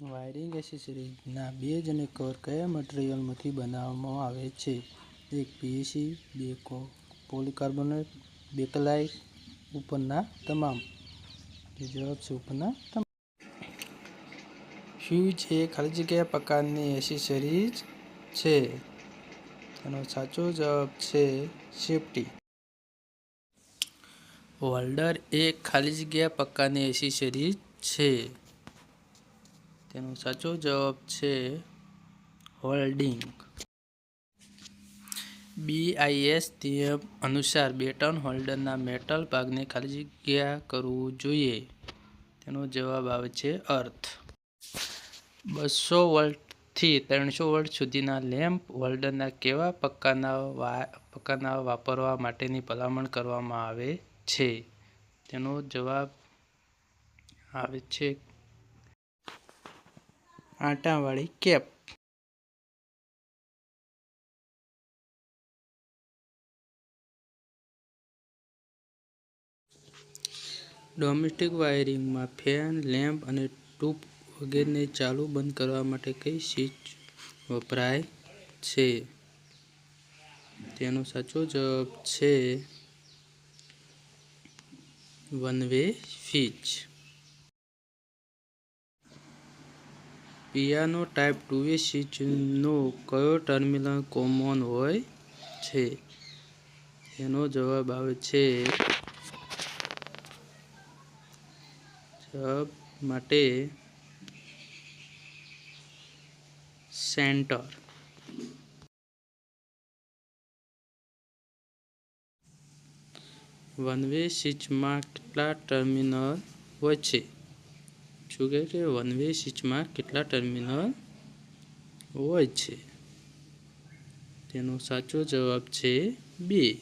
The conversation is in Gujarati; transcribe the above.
વાયરિંગ એસેસરીઝના બે અને કવર કયા મટીરિયલમાંથી બનાવવામાં આવે છે? એક પીએસી બે પોલીકાર્બોનેટ બેકલાઇટ ઉપરના તમામ. જે જવાબ છે ઉપરના તમામ. ફ્યુઝ એ ખાલી જગ્યા પ્રકારની એસેસરીઝ છે? તેનો સાચો જવાબ છે સેફટી. હોલ્ડર એક ખાલી જગ્યા પ્રકારની એસેસરીઝ છે. તેનો સાચો જવાબ છે હોલ્ડિંગ. બીઆઈએસ નિયમ અનુસાર બેટન હોલ્ડરના મેટલ ભાગને ખાલી જગ્યા કરવું જોઈએ. તેનો જવાબ આવે છે અર્થ. બસો વોલ્ટથી ત્રણસો વોલ્ટ સુધીના લેમ્પ હોલ્ડરના કેવા પ્રકારના પ્રકારના વાપરવા માટેની ભલામણ કરવામાં આવે છે? તેનો જવાબ આવે છે આંટાવાળી કેપ. ડોમેસ્ટિક વાયરિંગમાં ફેન, લેમ્પ અને ટ્યુબ વગેરેને ચાલુ બંધ કરવા માટે કઈ સ્વિચ વપરાય છે? તેનો સાચો જવાબ છે one way switch. Piano type two way સ્વિચનો કયો ટર્મિનલ કોમન હોય છે? તેનો જવાબ આવે છે, જવાબ માટે સેન્ટર. વન વે સ્વિચમાં કેટલા ટર્મિનલ હોય છે? શું કહે કે વન વે સ્વિચમાં કેટલા ટર્મિનલ હોય છે? તેનો સાચો જવાબ છે બે.